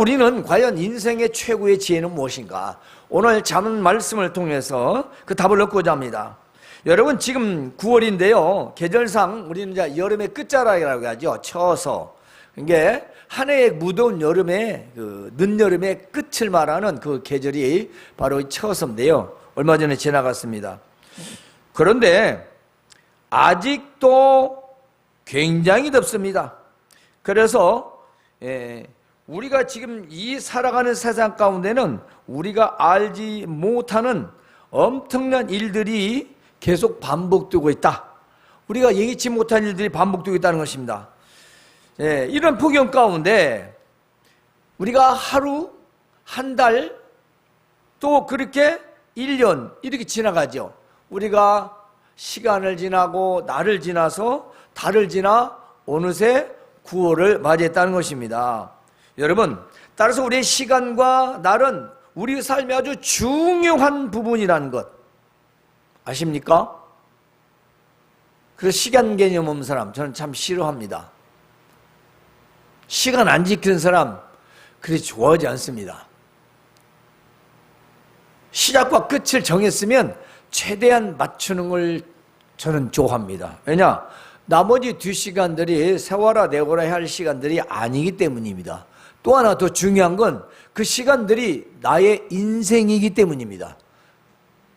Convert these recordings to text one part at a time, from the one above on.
우리는 과연 인생의 최고의 지혜는 무엇인가? 오늘 잠언 말씀을 통해서 그 답을 얻고자 합니다. 여러분 지금 9월인데요. 계절상 우리는 이제 여름의 끝자락이라고 하죠. 처서. 이게 한 해의 무더운 여름의 그 늦여름의 끝을 말하는 그 계절이 바로 처서인데요. 얼마 전에 지나갔습니다. 그런데 아직도 굉장히 덥습니다. 그래서 예, 우리가 지금 이 살아가는 세상 가운데는 우리가 알지 못하는 엄청난 일들이 계속 반복되고 있다. 우리가 예기치 못한 일들이 반복되고 있다는 것입니다. 예, 이런 폭염 가운데 우리가 하루, 한 달, 또 그렇게 1년 이렇게 지나가죠. 우리가 시간을 지나고 날을 지나서 달을 지나 어느새 9월을 맞이했다는 것입니다. 여러분, 따라서 우리의 시간과 날은 우리 삶의 아주 중요한 부분이라는 것 아십니까? 그래서 시간 개념 없는 사람 저는 참 싫어합니다. 시간 안 지키는 사람 그리 좋아하지 않습니다. 시작과 끝을 정했으면 최대한 맞추는 걸 저는 좋아합니다. 왜냐? 나머지 두 시간들이 세워라 내거라 할 시간들이 아니기 때문입니다. 또 하나 더 중요한 건 그 시간들이 나의 인생이기 때문입니다.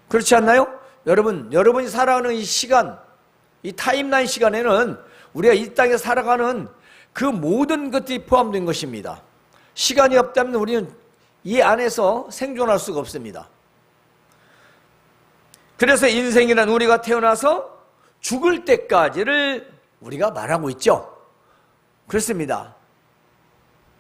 그렇지 않나요? 여러분, 여러분이 살아가는 이 시간, 이 타임라인 시간에는 우리가 이 땅에 살아가는 그 모든 것들이 포함된 것입니다. 시간이 없다면 우리는 이 안에서 생존할 수가 없습니다. 그래서 인생이란 우리가 태어나서 죽을 때까지를 우리가 말하고 있죠. 그렇습니다.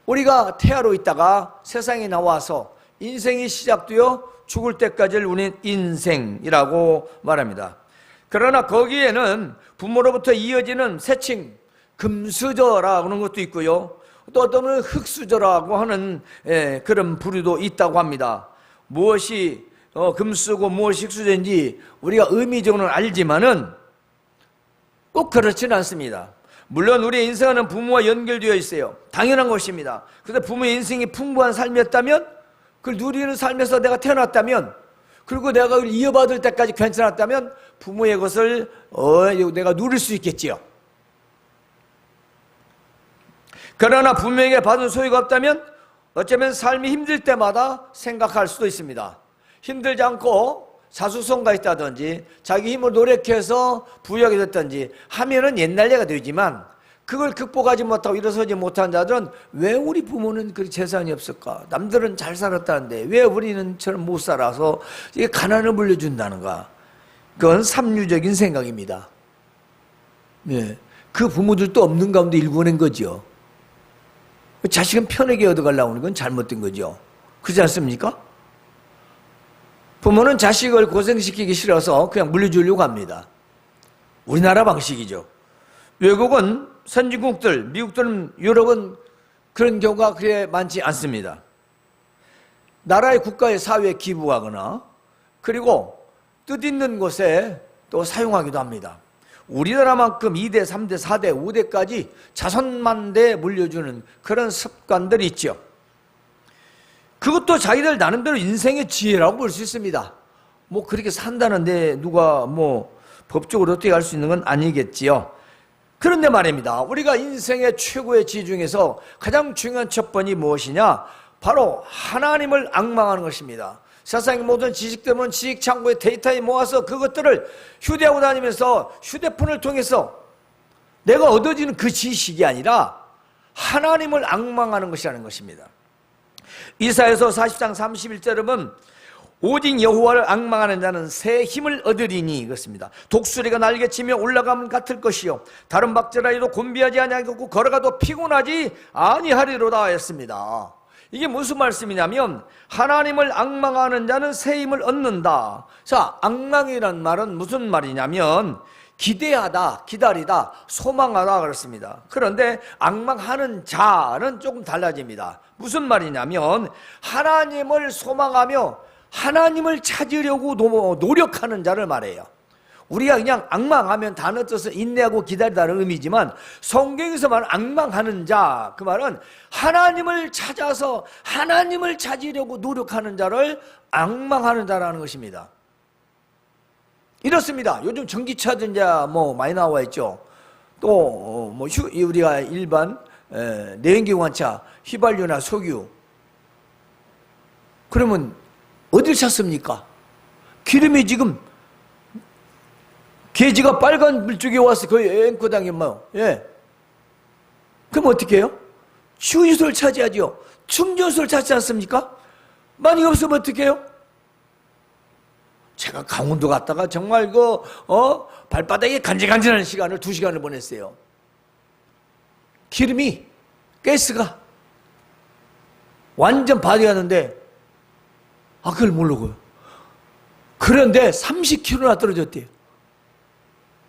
우리가 태아로 있다가 세상에 나와서 인생이 시작되어 죽을 때까지를 우리는 인생이라고 말합니다. 그러나 거기에는 부모로부터 이어지는 세칭, 금수저라고 하는 것도 있고요. 또 어떤 분은 흙수저라고 하는 예, 그런 부류도 있다고 합니다. 무엇이 어, 금수고 무엇이 흙수저인지 우리가 의미적으로는 알지만은 꼭 그렇지는 않습니다. 물론 우리의 인생은 부모와 연결되어 있어요. 당연한 것입니다. 그런데 부모의 인생이 풍부한 삶이었다면 그걸 누리는 삶에서 내가 태어났다면 그리고 내가 이어받을 때까지 괜찮았다면 부모의 것을 어, 내가 누릴 수 있겠지요. 그러나 부모에게 받은 소유가 없다면 어쩌면 삶이 힘들 때마다 생각할 수도 있습니다. 힘들지 않고 사수성가 있다든지 자기 힘을 노력해서 부유하게 됐든지 하면은 옛날 얘가 되지만 그걸 극복하지 못하고 일어서지 못한 자들은 왜 우리 부모는 그 재산이 없을까? 남들은 잘 살았다는데 왜 우리는 저런 못 살아서 이게 가난을 물려준다는가? 그건 삼류적인 생각입니다. 네. 그 부모들도 없는 가운데 일궈낸 거죠. 자식은 편하게 얻어가려고 하는 건 잘못된 거죠. 그렇지 않습니까? 부모는 자식을 고생시키기 싫어서 그냥 물려주려고 합니다. 우리나라 방식이죠. 외국은 선진국들, 미국들은 유럽은 그런 경우가 그래 많지 않습니다. 나라의 국가의 사회에 기부하거나 그리고 뜻 있는 곳에 또 사용하기도 합니다. 우리나라만큼 2대, 3대, 4대, 5대까지 자손만 대 물려주는 그런 습관들이 있죠. 그것도 자기들 나름대로 인생의 지혜라고 볼 수 있습니다. 뭐 그렇게 산다는데 누가 뭐 법적으로 어떻게 할 수 있는 건 아니겠지요. 그런데 말입니다. 우리가 인생의 최고의 지혜 중에서 가장 중요한 첫 번이 무엇이냐? 바로 하나님을 악망하는 것입니다. 세상의 모든 지식들은 지식 창고에 데이터에 모아서 그것들을 휴대하고 다니면서 휴대폰을 통해서 내가 얻어지는 그 지식이 아니라 하나님을 악망하는 것이라는 것입니다. 이사에서 40장 31절에 보면 오직 여호와를 악망하는 자는 새 힘을 얻으리니 그렇습니다. 독수리가 날개치며 올라가면 같을 것이요 다른 박제라이도 곤비하지 아니하겠고 걸어가도 피곤하지 아니하리로다 했습니다. 이게 무슨 말씀이냐면 하나님을 악망하는 자는 새 힘을 얻는다. 자, 악망이란 말은 무슨 말이냐면 기대하다, 기다리다, 소망하다 그렇습니다. 그런데 악망하는 자는 조금 달라집니다. 무슨 말이냐면 하나님을 소망하며 하나님을 찾으려고 노력하는 자를 말해요. 우리가 그냥 악망하면 단어 뜻서 인내하고 기다리다는 의미지만 성경에서 말하는 악망하는 자 그 말은 하나님을 찾아서 하나님을 찾으려고 노력하는 자를 악망하는 자라는 것입니다. 이렇습니다. 요즘 전기차든 자뭐 많이 나와 있죠. 또 뭐 우리가 일반 에, 내연기관차 휘발유나 석유 그러면 어딜 찾습니까? 기름이 지금 게지가 빨간 물쪽에 와서 거의 앵커당에 뭐 예. 그럼 어떻게 해요? 주유소를 차지하죠. 충전소를 찾지 않습니까? 많이 없으면 어떻게 해요? 제가 강원도 갔다가 정말 그, 어, 발바닥에 간질간질하는 시간을 두 시간을 보냈어요. 기름이, 가스가 완전 바디였는데, 아, 그걸 모르고요. 그런데 30km나 떨어졌대요.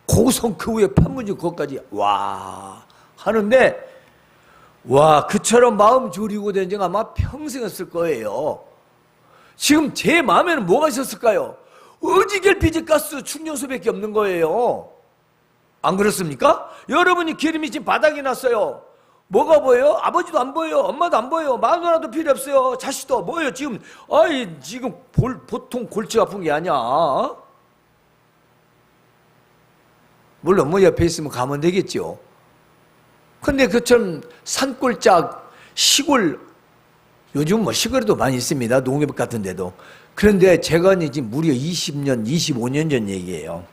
고성 그 위에 판문점 거기까지, 와, 하는데, 와, 그처럼 마음 졸이고 된적 아마 평생 했을 거예요. 지금 제 마음에는 뭐가 있었을까요? 어지결 비지가스 충전소밖에 없는 거예요. 안 그렇습니까? 여러분이 기름이 지금 바닥이 났어요. 뭐가 보여요? 아버지도 안 보여요. 엄마도 안 보여요. 마누라도 필요 없어요. 자식도 뭐예요? 지금 아이 지금 볼, 보통 골치 아픈 게 아니야. 물론 뭐 옆에 있으면 가면 되겠죠. 근데 그처럼 산골짝 시골 요즘 뭐 시골에도 많이 있습니다. 농협 같은 데도. 그런데 제가 지금 무려 20년, 25년 전 얘기예요.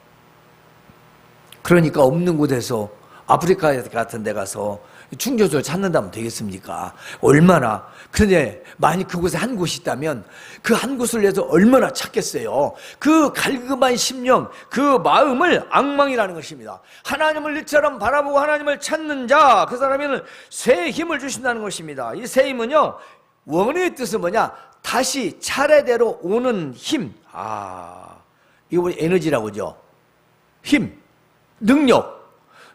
그러니까 없는 곳에서 아프리카 같은 데 가서 충전소를 찾는다면 되겠습니까? 얼마나. 그런데 만약 그곳에 한 곳이 있다면 그 한 곳을 위해서 얼마나 찾겠어요? 그 갈급한 심령, 그 마음을 악망이라는 것입니다. 하나님을 이처럼 바라보고 하나님을 찾는 자, 그 사람에는 새 힘을 주신다는 것입니다. 이 새 힘은요, 원의 뜻은 뭐냐? 다시 차례대로 오는 힘. 아, 이거 우리 에너지라고 하죠. 힘, 능력.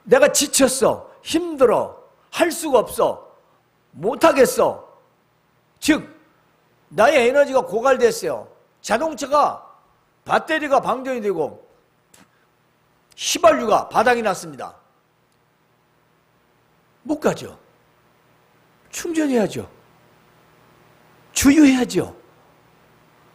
내가 지쳤어. 힘들어. 할 수가 없어. 못하겠어. 즉, 나의 에너지가 고갈됐어요. 자동차가 배터리가 방전이 되고 휘발유가 바닥이 났습니다. 못 가죠. 충전해야죠. 주유해야죠.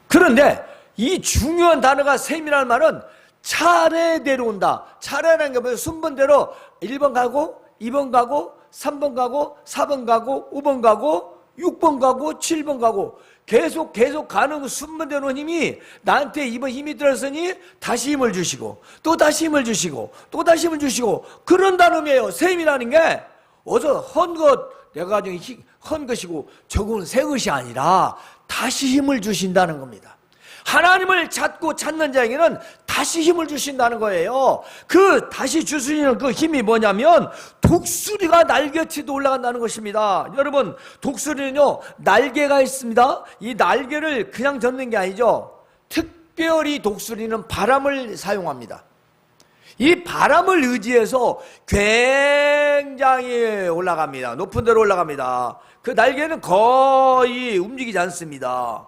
그런데 이 중요한 단어가 셈이라는 말은 차례대로 온다. 차례라는 게 뭐예요? 순번대로 1번 가고, 2번 가고, 3번 가고, 4번 가고, 5번 가고, 6번 가고, 7번 가고, 계속 계속 가는 그 순번대로 온 힘이 나한테 이번 힘이 들었으니 다시 힘을 주시고, 또 다시 힘을 주시고, 또 다시 힘을 주시고, 그런 의미에요. 셈이라는 게 어서 헌 것, 내가 가지고 헌 것이고 저건 새 것이 아니라 다시 힘을 주신다는 겁니다. 하나님을 찾고 찾는 자에게는 다시 힘을 주신다는 거예요. 그 다시 주시는 그 힘이 뭐냐면 독수리가 날개치도 올라간다는 것입니다. 여러분, 독수리는요, 날개가 있습니다. 이 날개를 그냥 젓는 게 아니죠. 특별히 독수리는 바람을 사용합니다. 이 바람을 의지해서 굉장히 올라갑니다. 높은 데로 올라갑니다. 그 날개는 거의 움직이지 않습니다.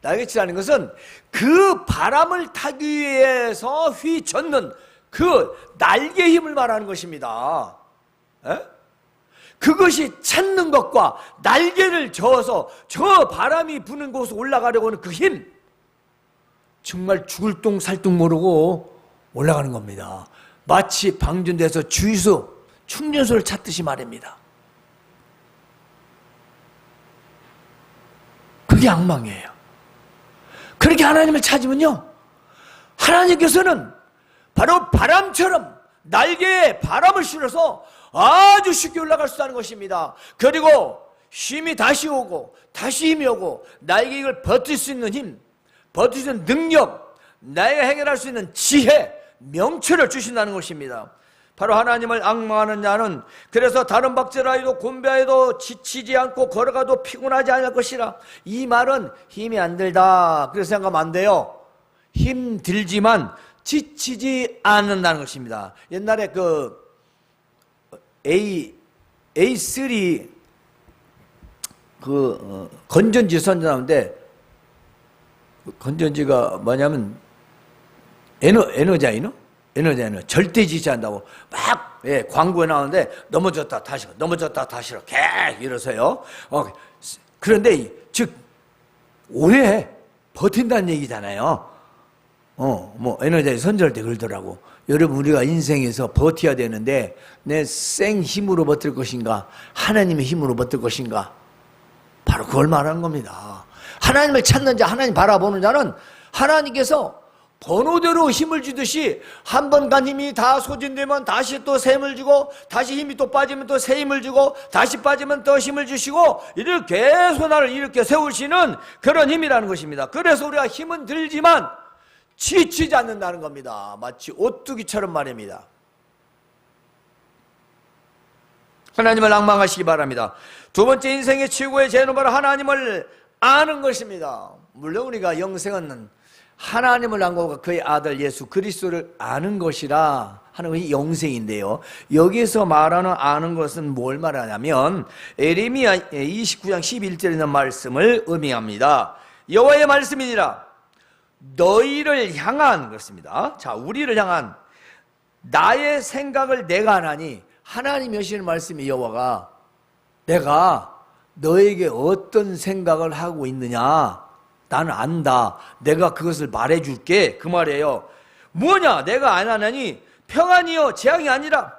날개치라는 것은 그 바람을 타기 위해서 휘젓는 그 날개 힘을 말하는 것입니다. 에? 그것이 찾는 것과 날개를 저어서 저 바람이 부는 곳으로 올라가려고 하는 그 힘. 정말 죽을 똥 살 똥 모르고 올라가는 겁니다. 마치 방전돼서 주유소, 충전소를 찾듯이 말입니다. 그게 악망이에요. 그렇게 하나님을 찾으면요. 하나님께서는 바로 바람처럼 날개에 바람을 실어서 아주 쉽게 올라갈 수 있다는 것입니다. 그리고 힘이 다시 오고 다시 힘이 오고 나에게 이걸 버틸 수 있는 힘, 버틸 수 있는 능력, 나에게 해결할 수 있는 지혜, 명철을 주신다는 것입니다. 바로 하나님을 악망하는 자는 그래서 다른 박제라해도 곤배해도 지치지 않고 걸어가도 피곤하지 않을 것이라. 이 말은 힘이 안 들다. 그래서 생각하면 안 돼요. 힘 들지만 지치지 않는다는 것입니다. 옛날에 그 A, A3 그 어, 건전지 선전하는데 그 건전지가 뭐냐면 에너, 에너자이너? 에너지는 절대 지지 않는다고 막 예, 광고에 나오는데 넘어졌다 다시 넘어졌다 다시 개 이러세요. 어, 그런데 이- 즉 오래 버틴다는 얘기잖아요. 어, 뭐 에너지 선절 때 그러더라고. 여러분 우리가 인생에서 버텨야 되는데 내 생 힘으로 버틸 것인가 하나님의 힘으로 버틸 것인가 바로 그걸 말하는 겁니다. 하나님을 찾는 자, 하나님 바라보는 자는 하나님께서 번호대로 힘을 주듯이 한 번 간 힘이 다 소진되면 다시 또 새 힘을 주고 다시 힘이 또 빠지면 또 새 힘을 주고 다시 빠지면 또 힘을 주시고 이렇게 계속 나를 이렇게 세우시는 그런 힘이라는 것입니다. 그래서 우리가 힘은 들지만 지치지 않는다는 겁니다. 마치 오뚜기처럼 말입니다. 하나님을 낭망하시기 바랍니다. 두 번째 인생의 최고의 재는 바로 하나님을 아는 것입니다. 물론 우리가 영생은 하나님을 안고 그의 아들 예수 그리스도를 아는 것이라 하는 것이 영생인데요. 여기서 말하는 아는 것은 뭘 말하냐면 에레미야 29장 11절에 있는 말씀을 의미합니다. 여호와의 말씀이니라 너희를 향한 것입니다. 자, 우리를 향한 나의 생각을 내가 하나니 하나님이 하시는 말씀이 여호와가 내가 너에게 어떤 생각을 하고 있느냐 나는 안다. 내가 그것을 말해줄게. 그 말이에요. 뭐냐? 내가 안 하나니 평안이요 재앙이 아니라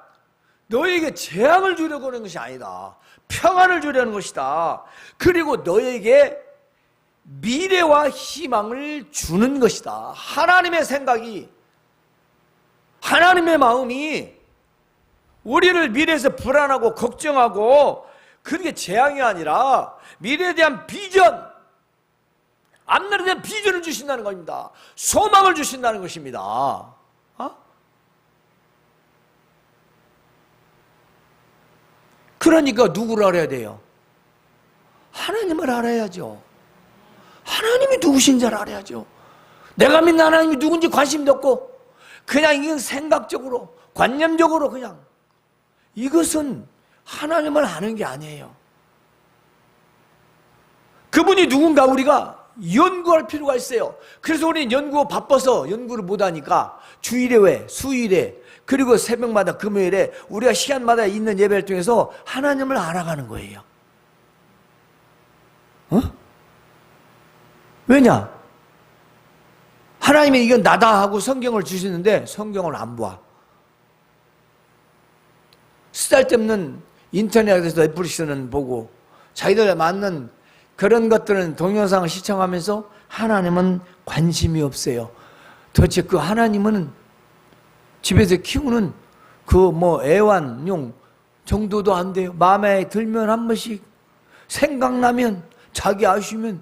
너에게 재앙을 주려고 하는 것이 아니다. 평안을 주려는 것이다. 그리고 너에게 미래와 희망을 주는 것이다. 하나님의 생각이 하나님의 마음이 우리를 미래에서 불안하고 걱정하고 그게 재앙이 아니라 미래에 대한 비전, 앞날에 대한 비전을 주신다는 겁니다. 소망을 주신다는 것입니다. 어? 그러니까 누구를 알아야 돼요? 하나님을 알아야죠. 하나님이 누구신지를 알아야죠. 내가 믿는 하나님이 누군지 관심도 없고 그냥 이건 생각적으로 관념적으로 그냥 이것은 하나님을 아는 게 아니에요. 그분이 누군가 우리가 연구할 필요가 있어요. 그래서 우리는 연구 바빠서 연구를 못하니까 주일에 왜 수일에 그리고 새벽마다 금요일에 우리가 시간마다 있는 예배를 통해서 하나님을 알아가는 거예요. 어? 왜냐? 하나님이 이건 나다 하고 성경을 주시는데 성경을 안 봐. 쓰잘데없는 인터넷에서 넷플릭스는 보고 자기들에 맞는 그런 것들은 동영상을 시청하면서 하나님은 관심이 없어요. 도대체 그 하나님은 집에서 키우는 그 뭐 애완용 정도도 안 돼요. 마음에 들면 한 번씩 생각나면 자기 아쉬면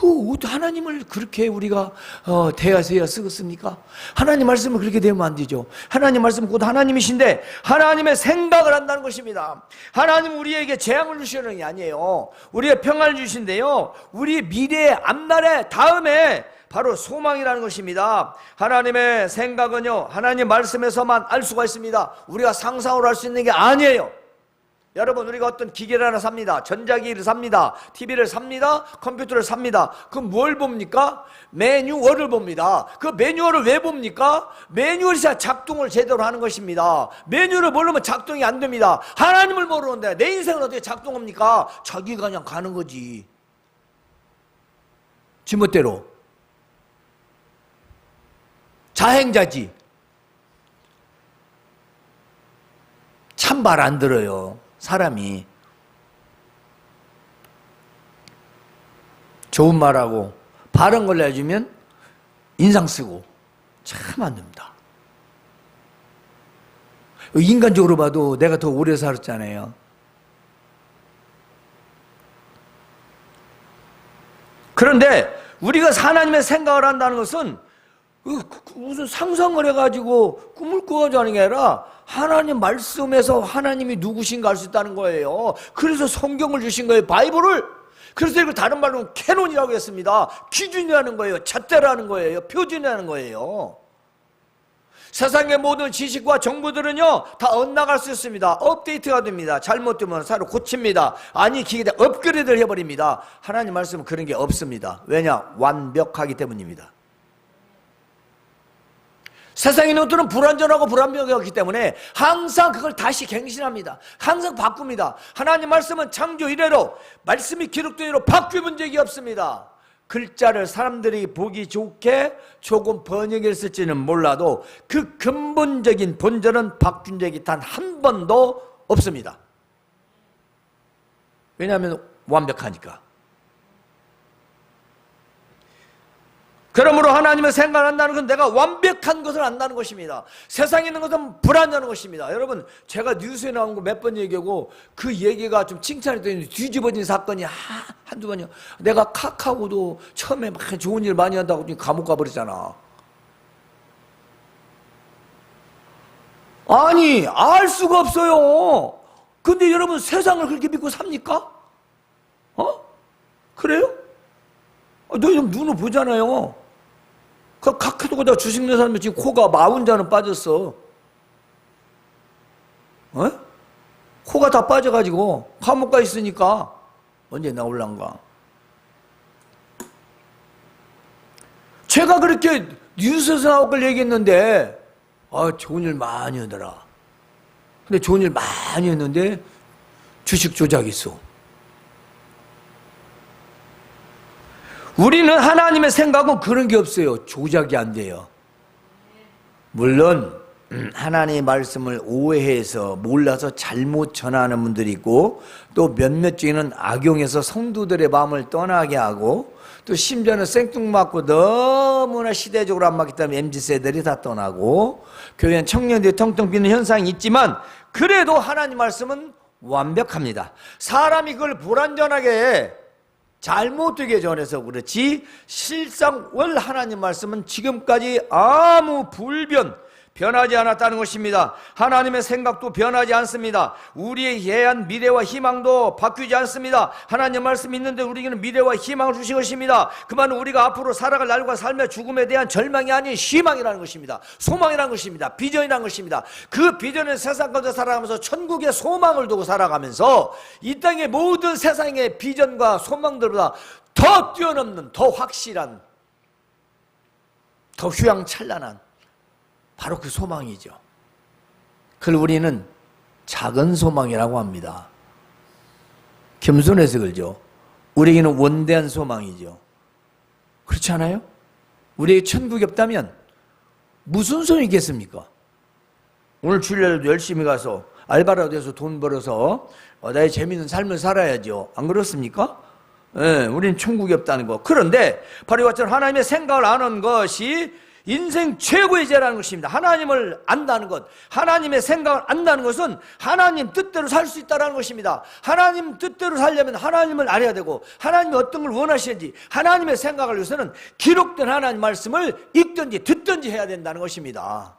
그 하나님을 그렇게 우리가 어, 대하세요 쓰겠습니까? 하나님 말씀을 그렇게 되면 안 되죠. 하나님 말씀은 곧 하나님이신데 하나님의 생각을 한다는 것입니다. 하나님 우리에게 재앙을 주시는 게 아니에요. 우리의 평안을 주신데요. 우리 미래의 앞날에 다음에 바로 소망이라는 것입니다. 하나님의 생각은요, 하나님 말씀에서만 알 수가 있습니다. 우리가 상상으로 할 수 있는 게 아니에요. 여러분 우리가 어떤 기계를 하나 삽니다. 전자기기를 삽니다. TV를 삽니다. 컴퓨터를 삽니다. 그럼 뭘 봅니까? 매뉴얼을 봅니다. 그 매뉴얼을 왜 봅니까? 매뉴얼이 작동을 제대로 하는 것입니다. 매뉴얼을 모르면 작동이 안 됩니다. 하나님을 모르는데 내 인생은 어떻게 작동합니까? 자기가 그냥 가는 거지. 지멋대로. 자행자지. 참 말 안 들어요. 사람이 좋은 말하고 바른 걸 내주면 인상 쓰고 참 안 됩니다. 인간적으로 봐도 내가 더 오래 살았잖아요. 그런데 우리가 하나님의 생각을 한다는 것은 무슨 상상을 해가지고 꿈을 꾸어져 하는 게 아니라 하나님 말씀에서 하나님이 누구신가 알 수 있다는 거예요. 그래서 성경을 주신 거예요. 바이블을. 그래서 이걸 다른 말로 캐논이라고 했습니다. 기준이라는 거예요. 잣대라는 거예요. 표준이라는 거예요. 세상의 모든 지식과 정보들은요, 다 엇나갈 수 있습니다. 업데이트가 됩니다. 잘못되면 새로 고칩니다. 아니, 기계가 업그레이드를 해버립니다. 하나님 말씀은 그런 게 없습니다. 왜냐? 완벽하기 때문입니다. 세상에 있는 것들은 불완전하고 불완벽하기 때문에 항상 그걸 다시 갱신합니다. 항상 바꿉니다. 하나님 말씀은 창조 이래로 말씀이 기록된 대로 바뀌면 적이 없습니다. 글자를 사람들이 보기 좋게 조금 번역했을지는 몰라도 그 근본적인 본질은 바뀐 적이 단 한 번도 없습니다. 왜냐하면 완벽하니까. 그러므로 하나님의 생각을 한다는 것은 내가 완벽한 것을 안다는 것입니다. 세상에 있는 것은 불안하는 것입니다. 여러분, 제가 뉴스에 나온 거 몇 번 얘기하고 그 얘기가 좀 칭찬이 되는 뒤집어진 사건이 하- 한두 번이요. 내가 카카오도 처음에 막 좋은 일 많이 한다고 감옥 가버리잖아. 아니, 알 수가 없어요. 근데 여러분 세상을 그렇게 믿고 삽니까? 어? 그래요? 아, 너희 좀 눈을 보잖아요. 그 카카오다 주식 낸 사람이 지금 코가 마흔 자는 빠졌어. 어? 코가 다 빠져가지고 감옥 가 있으니까 언제 나올란가? 제가 그렇게 뉴스에서 나올 걸 얘기했는데 아 좋은 일 많이 하더라. 근데 좋은 일 많이 했는데 주식 조작 있어. 우리는 하나님의 생각은 그런 게 없어요. 조작이 안 돼요. 물론 음, 하나님의 말씀을 오해해서 몰라서 잘못 전하는 분들이 있고 또 몇몇 중에는 악용해서 성도들의 마음을 떠나게 하고 또 심지어는 생뚱맞고 너무나 시대적으로 안 맞기 때문에 MZ세들이 다 떠나고 교회는 청년들이 텅텅 비는 현상이 있지만 그래도 하나님 말씀은 완벽합니다. 사람이 그걸 불완전하게 잘못되게 전해서 그렇지 실상 월 하나님 말씀은 지금까지 아무 불변 변하지 않았다는 것입니다. 하나님의 생각도 변하지 않습니다. 우리의 해안 미래와 희망도 바뀌지 않습니다. 하나님 말씀 있는데 우리에게는 미래와 희망을 주신 것입니다. 그 말은 우리가 앞으로 살아갈 날과 삶의 죽음에 대한 절망이 아닌 희망이라는 것입니다. 소망이라는 것입니다. 비전이라는 것입니다. 그 비전은 세상 가운데 살아가면서 천국의 소망을 두고 살아가면서 이 땅의 모든 세상의 비전과 소망들보다 더 뛰어넘는 더 확실한 더 휘황찬란한 바로 그 소망이죠. 그걸 우리는 작은 소망이라고 합니다. 겸손해서 그러죠. 우리에게는 원대한 소망이죠. 그렇지 않아요? 우리에게 천국이 없다면 무슨 소용이 있겠습니까? 오늘 주일날도 열심히 가서 알바라도 해서 돈 벌어서 어, 나의 재밌는 삶을 살아야죠. 안 그렇습니까? 예, 우리는 천국이 없다는 거. 그런데 바로 이것처럼 하나님의 생각을 아는 것이 인생 최고의 죄라는 것입니다. 하나님을 안다는 것, 하나님의 생각을 안다는 것은 하나님 뜻대로 살 수 있다는 것입니다. 하나님 뜻대로 살려면 하나님을 알아야 되고 하나님이 어떤 걸 원하시는지 하나님의 생각을 위해서는 기록된 하나님 말씀을 읽든지 듣든지 해야 된다는 것입니다.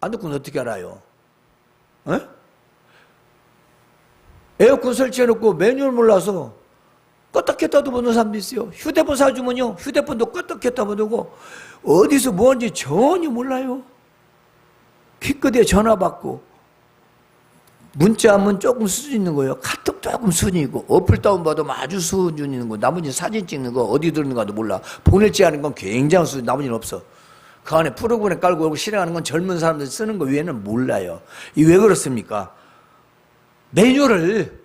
안 듣고는 어떻게 알아요? 에? 에어컨 설치해놓고 매뉴얼 몰라서 껐다 켰다도 보는 사람도 있어요. 휴대폰 사주면요. 휴대폰도 껐다 켰다 보고 어디서 뭔지 전혀 몰라요. 키끝에 전화 받고 문자 하면 조금 수준 있는 거예요. 카톡 조금 수준 있고 어플 다운받으면 아주 수준 있는 거. 나머지 사진 찍는 거 어디 들는 가도 몰라. 보낼지 하는 건 굉장히 수준 나머지는 없어. 그 안에 프로그램 깔고 실행하는 건 젊은 사람들 쓰는 거 외에는 몰라요. 이 왜 그렇습니까? 매뉴얼을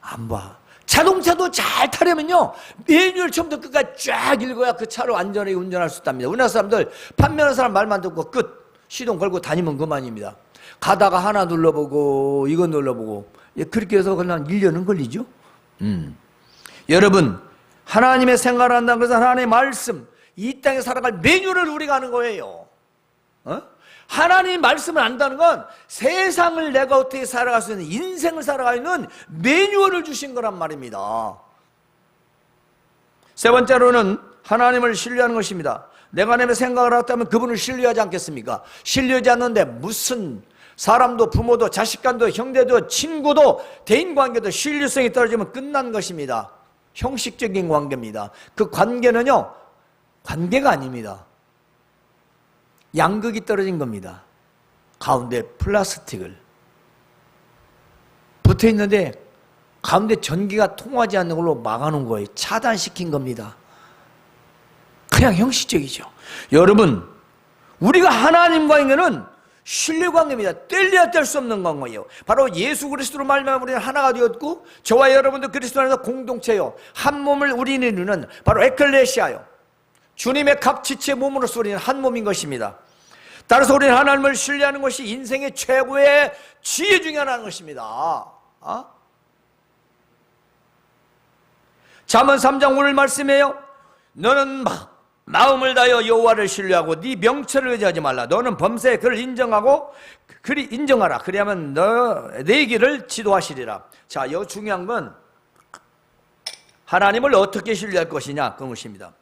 안 봐. 자동차도 잘 타려면요 매뉴얼 처음부터 끝까지 쫙 읽어야 그 차로 안전하게 운전할 수 있답니다. 우리나라 사람들 판매하는 사람 말만 듣고 끝 시동 걸고 다니면 그만입니다. 가다가 하나 눌러보고 이거 눌러보고 예, 그렇게 해서 그냥 1년은 걸리죠. 음. 여러분 하나님의 생각을 한다는 것은 하나님의 말씀 이 땅에 살아갈 매뉴얼을 우리가 하는 거예요. 어? 하나님 말씀을 안다는 건 세상을 내가 어떻게 살아갈 수 있는 인생을 살아가는 매뉴얼을 주신 거란 말입니다. 세 번째로는 하나님을 신뢰하는 것입니다. 내가 내 생각을 했다면 그분을 신뢰하지 않겠습니까? 신뢰하지 않는데 무슨 사람도 부모도 자식간도 형제도 친구도 대인관계도 신뢰성이 떨어지면 끝난 것입니다. 형식적인 관계입니다. 그 관계는요 관계가 아닙니다. 양극이 떨어진 겁니다. 가운데 플라스틱을 붙어 있는데 가운데 전기가 통하지 않는 걸로 막아놓은 거예요. 차단시킨 겁니다. 그냥 형식적이죠. 여러분, 우리가 하나님과의 관계는 신뢰 관계입니다. 뗄래야 뗄 수 없는 관계예요. 바로 예수 그리스도로 말미암아 우리는 하나가 되었고 저와 여러분도 그리스도 안에서 공동체요. 한 몸을 우리는 바로 에클레시아요. 주님의 각 지체 몸으로서 우리는 한 몸인 것입니다. 따라서 우리는 하나님을 신뢰하는 것이 인생의 최고의 지혜 중에 하나인 것입니다. 어? 잠언 3장 오늘 말씀이에요. 너는 마, 마음을 다하여 여호와를 신뢰하고 네 명철을 의지하지 말라. 너는 범사에 그를 인정하고 그리 인정하라. 그리하면 너내 길을 지도하시리라. 자, 여 중요한 건 하나님을 어떻게 신뢰할 것이냐 그 것입니다.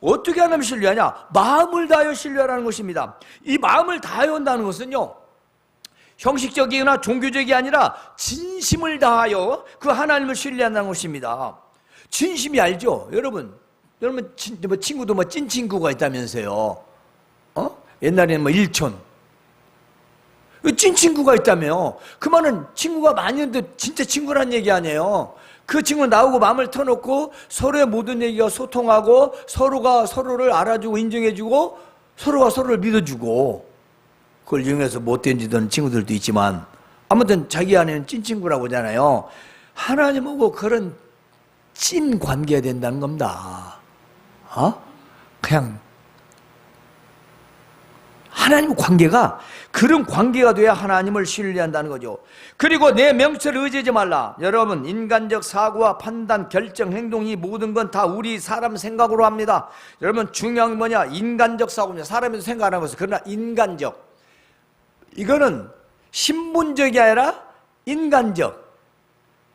어떻게 하나님 신뢰하냐? 마음을 다하여 신뢰하라는 것입니다. 이 마음을 다하여 한다는 것은요. 형식적이거나 종교적이 아니라 진심을 다하여 그 하나님을 신뢰한다는 것입니다. 진심이 알죠? 여러분, 여러분 친, 뭐 친구도 뭐 찐 친구가 있다면서요. 어? 옛날에는 뭐 일촌. 찐 친구가 있다며. 그 말은 친구가 많이 있는데 진짜 친구란 얘기 아니에요. 그 친구 나오고 마음을 터놓고 서로의 모든 얘기가 소통하고 서로가 서로를 알아주고 인정해주고 서로가 서로를 믿어주고 그걸 이용해서 못된 짓 하는 친구들도 있지만 아무튼 자기 안에는 찐 친구라고 하잖아요. 하나님하고 그런 찐 관계가 된다는 겁니다. 어? 그냥 하나님 관계가 그런 관계가 돼야 하나님을 신뢰한다는 거죠. 그리고 내 명철을 의지하지 말라. 여러분, 인간적 사고와 판단, 결정, 행동 이 모든 건 다 우리 사람 생각으로 합니다. 여러분, 중요한 게 뭐냐? 인간적 사고입니다. 사람에서 생각하는 것은 그러나 인간적. 이거는 신분적이 아니라 인간적.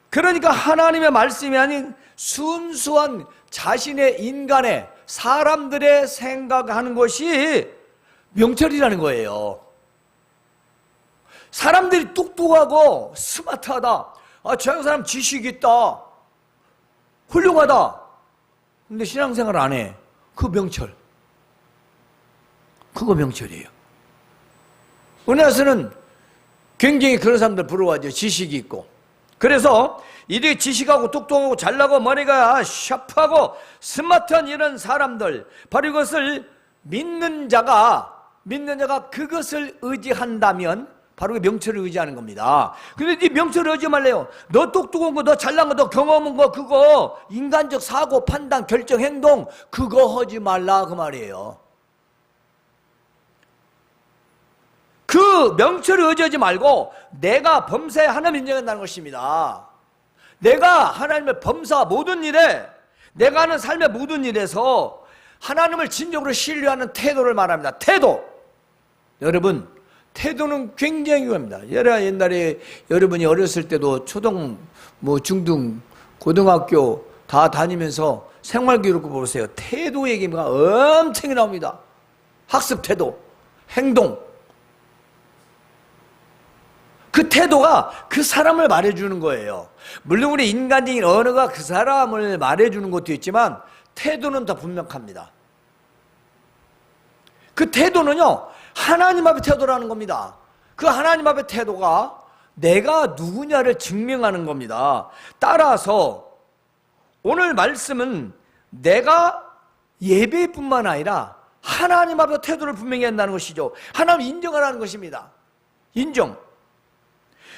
그러니까 하나님의 말씀이 아닌 순수한 자신의 인간의 사람들의 생각하는 것이 명철이라는 거예요. 사람들이 똑똑하고 스마트하다. 아, 저 사람 지식 있다. 훌륭하다. 근데 신앙생활 안 해. 그 명철. 그거 명철이에요. 은혜에서는 굉장히 그런 사람들 부러워하죠. 지식이 있고. 그래서 이들이 지식하고 똑똑하고 잘나고 머리가 샤프하고 스마트한 이런 사람들 바로 이것을 믿는 자가 믿는 자가 그것을 의지한다면 바로 그 명철을 의지하는 겁니다. 근데 네 명철을 의지 말래요. 너 똑똑한 거, 너 잘난 거, 너 경험한 거, 그거 인간적 사고, 판단, 결정, 행동 그거 하지 말라 그 말이에요. 그 명철을 의지하지 말고 내가 범사에 하나님 인정한다는 것입니다. 내가 하나님의 범사 모든 일에 내가 하는 삶의 모든 일에서 하나님을 진정으로 신뢰하는 태도를 말합니다. 태도. 여러분, 태도는 굉장히 중요합니다. 예라 옛날에 여러분이 어렸을 때도 초등, 뭐 중등, 고등학교 다 다니면서 생활기록 보세요. 태도 얘기가 엄청 나옵니다. 학습 태도, 행동. 그 태도가 그 사람을 말해주는 거예요. 물론 우리 인간적인 언어가 그 사람을 말해주는 것도 있지만 태도는 더 분명합니다. 그 태도는요, 하나님 앞의 태도라는 겁니다. 그 하나님 앞의 태도가 내가 누구냐를 증명하는 겁니다. 따라서 오늘 말씀은 내가 예배뿐만 아니라 하나님 앞의 태도를 분명히 한다는 것이죠. 하나님 인정하라는 것입니다. 인정.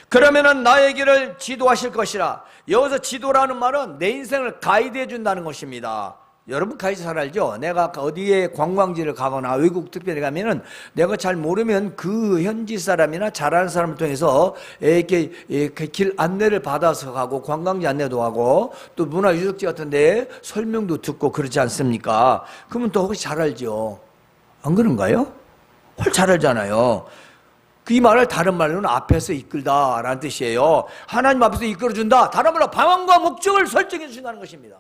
그러면은 나의 길을 지도하실 것이라. 여기서 지도라는 말은 내 인생을 가이드해 준다는 것입니다. 여러분 가이드 잘 알죠? 내가 어디에 관광지를 가거나 외국 특별히 가면은 내가 잘 모르면 그 현지 사람이나 잘하는 사람을 통해서 이렇게, 이렇게 길 안내를 받아서 가고 관광지 안내도 하고 또 문화유적지 같은 데 설명도 듣고 그렇지 않습니까? 그러면 또 혹시 잘 알죠? 안 그런가요? 훨 잘 알잖아요. 그 이 말을 다른 말로는 앞에서 이끌다라는 뜻이에요. 하나님 앞에서 이끌어준다. 다른 말로 방향과 목적을 설정해 주신다는 것입니다.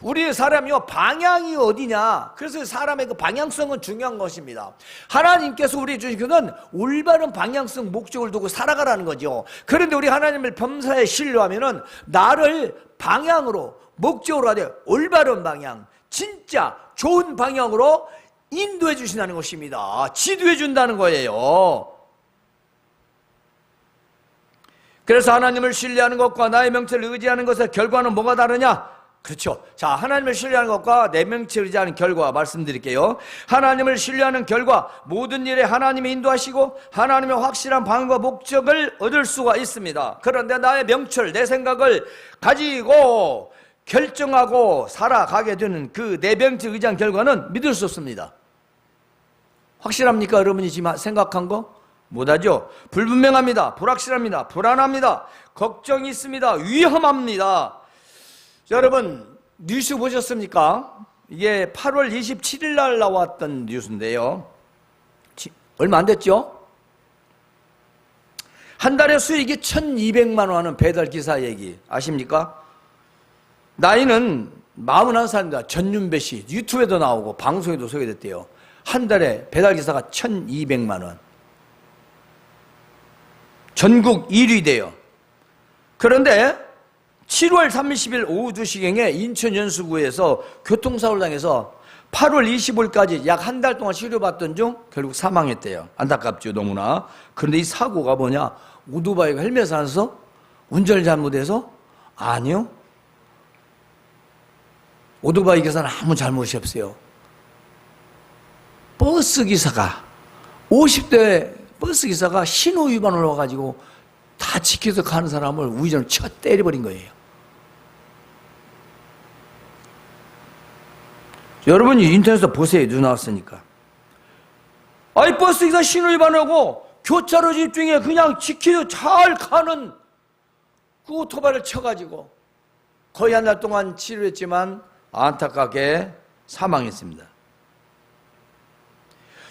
우리 사람이요 방향이 어디냐? 그래서 사람의 그 방향성은 중요한 것입니다. 하나님께서 우리 것은 올바른 방향성 목적을 두고 살아가라는 거죠. 그런데 우리 하나님을 범사에 신뢰하면 은 나를 방향으로 목적으로 하되 올바른 방향 진짜 좋은 방향으로 인도해 주신다는 것입니다. 지도해 준다는 거예요. 그래서 하나님을 신뢰하는 것과 나의 명철을 의지하는 것의 결과는 뭐가 다르냐? 그렇죠. 자, 하나님을 신뢰하는 것과 내 명치를 의지하는 결과 말씀드릴게요. 하나님을 신뢰하는 결과 모든 일에 하나님이 인도하시고 하나님의 확실한 방과 목적을 얻을 수가 있습니다. 그런데 나의 명철, 내 생각을 가지고 결정하고 살아가게 되는 그내 명치 의지한 결과는 믿을 수 없습니다. 확실합니까? 여러분이 지금 생각한 거? 못하죠? 불분명합니다. 불확실합니다. 불안합니다. 걱정이 있습니다. 위험합니다. 여러분 뉴스 보셨습니까? 이게 8월 27일 날 나왔던 뉴스인데요. 지- 얼마 안 됐죠? 한 달에 수익이 1,200만 원 하는 배달 기사 얘기 아십니까? 나이는 41살입니다. 전윤배 씨 유튜브에도 나오고 방송에도 소개됐대요. 한 달에 배달 기사가 1,200만 원. 전국 1위 돼요. 그런데 7월 30일 오후 2시경에 인천 연수구에서 교통사고를 당해서 8월 25일까지 약 한 달 동안 치료받던 중 결국 사망했대요. 안타깝죠, 너무나. 그런데 이 사고가 뭐냐? 오토바이가 헬멧을 안 써서 운전을 잘못해서? 아니요. 오토바이 기사는 아무 잘못이 없어요. 버스 기사가 50대 버스 기사가 신호 위반을 와가지고 다 지켜서 가는 사람을 우회전을 쳐 때려버린 거예요. 여러분이 인터넷에서 보세요. 누 나왔으니까. 아이 버스 기사 신호 위반하고 교차로 집중에 그냥 지키려 잘 가는 그 오토바이를 쳐가지고 거의 한 달 동안 치료했지만 안타깝게 사망했습니다.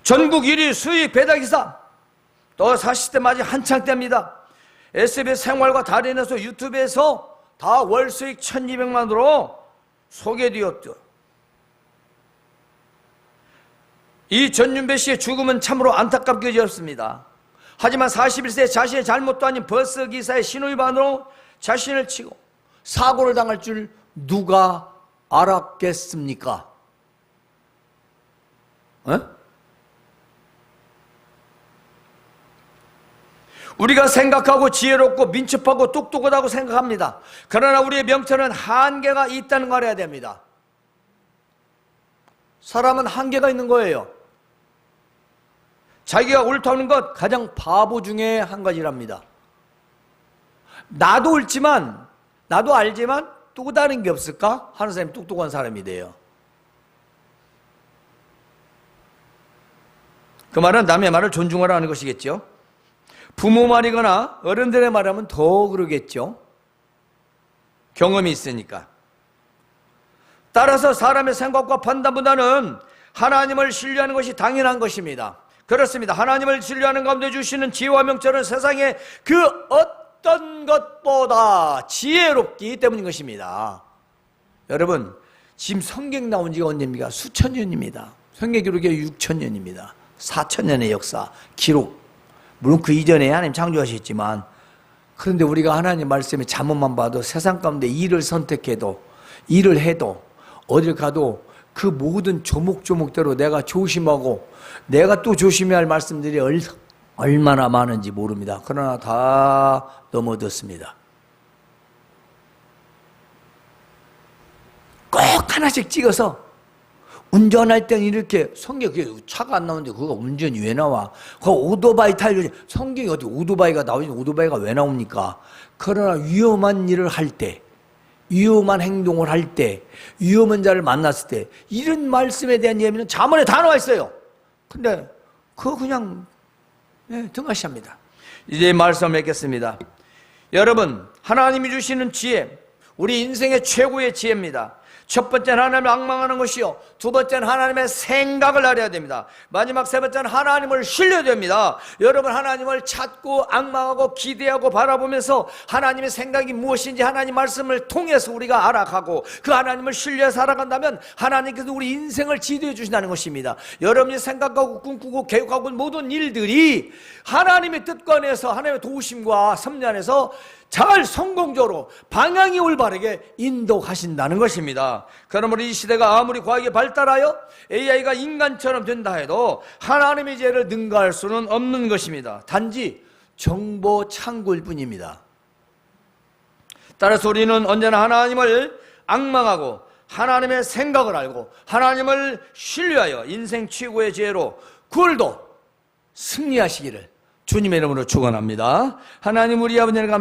전국 1위 수익 배달기사 또 40대 맞이 한창 때입니다. SBS 생활과 달인에서 유튜브에서 다 월 수익 1200만으로 소개되었죠. 이 전윤배 씨의 죽음은 참으로 안타깝게 되었습니다. 하지만 41세 자신의 잘못도 아닌 버스 기사의 신호위반으로 자신을 치고 사고를 당할 줄 누가 알았겠습니까? 어? 우리가 생각하고 지혜롭고 민첩하고 똑똑하다고 생각합니다. 그러나 우리의 명철은 한계가 있다는 걸 알아야 됩니다. 사람은 한계가 있는 거예요. 자기가 옳다는 것 가장 바보 중에 한 가지랍니다. 나도 옳지만, 나도 알지만 또 다른 게 없을까? 하는 사람이 똑똑한 사람이 돼요. 그 말은 남의 말을 존중하라는 것이겠죠. 부모 말이거나 어른들의 말하면 더 그러겠죠. 경험이 있으니까. 따라서 사람의 생각과 판단보다는 하나님을 신뢰하는 것이 당연한 것입니다. 그렇습니다. 하나님을 신뢰하는 가운데 주시는 지혜와 명철은 세상의 그 어떤 것보다 지혜롭기 때문인 것입니다. 여러분, 지금 성경 나온 지가 언제입니까? 수천 년입니다. 성경 기록이 6천 년입니다. 4천 년의 역사, 기록. 물론 그 이전에 하나님 창조하셨지만 그런데 우리가 하나님 말씀에 잘못만 봐도 세상 가운데 일을 선택해도 일을 해도 어딜 가도 그 모든 조목조목대로 내가 조심하고 내가 또 조심해야 할 말씀들이 얼, 얼마나 많은지 모릅니다. 그러나 다 넘어졌습니다. 꼭 하나씩 찍어서 운전할 때는 이렇게 그 차가 안 나오는데 그거 운전이 왜 나와? 그 오토바이 타려고 성경이 어디 오토바이가 나오지 오토바이가 왜 나옵니까? 그러나 위험한 일을 할 때, 위험한 행동을 할 때, 위험한 자를 만났을 때 이런 말씀에 대한 예미는 자문에 다 나와 있어요. 근데 그거 그냥 네, 등하시합니다. 이제 말씀 맺겠습니다. 여러분 하나님이 주시는 지혜, 우리 인생의 최고의 지혜입니다. 첫 번째는 하나님을 악망하는 것이요. 두 번째는 하나님의 생각을 알아야 됩니다. 마지막 세 번째는 하나님을 신뢰해야 됩니다. 여러분 하나님을 찾고 악망하고 기대하고 바라보면서 하나님의 생각이 무엇인지 하나님 말씀을 통해서 우리가 알아가고 그 하나님을 신뢰해 살아간다면 하나님께서 우리 인생을 지도해 주신다는 것입니다. 여러분이 생각하고 꿈꾸고 계획하고 모든 일들이 하나님의 뜻과 안에서 하나님의 도우심과 섭리 안에서 잘 성공적으로 방향이 올바르게 인도하신다는 것입니다. 그러므로 이 시대가 아무리 과학이 발달하여 AI가 인간처럼 된다 해도 하나님의 죄를 능가할 수는 없는 것입니다. 단지 정보 창구일 뿐입니다. 따라서 우리는 언제나 하나님을 악망하고 하나님의 생각을 알고 하나님을 신뢰하여 인생 최고의 지혜로 그걸도 승리하시기를 주님의 이름으로 축원합니다. 하나님 우리 아버지를 감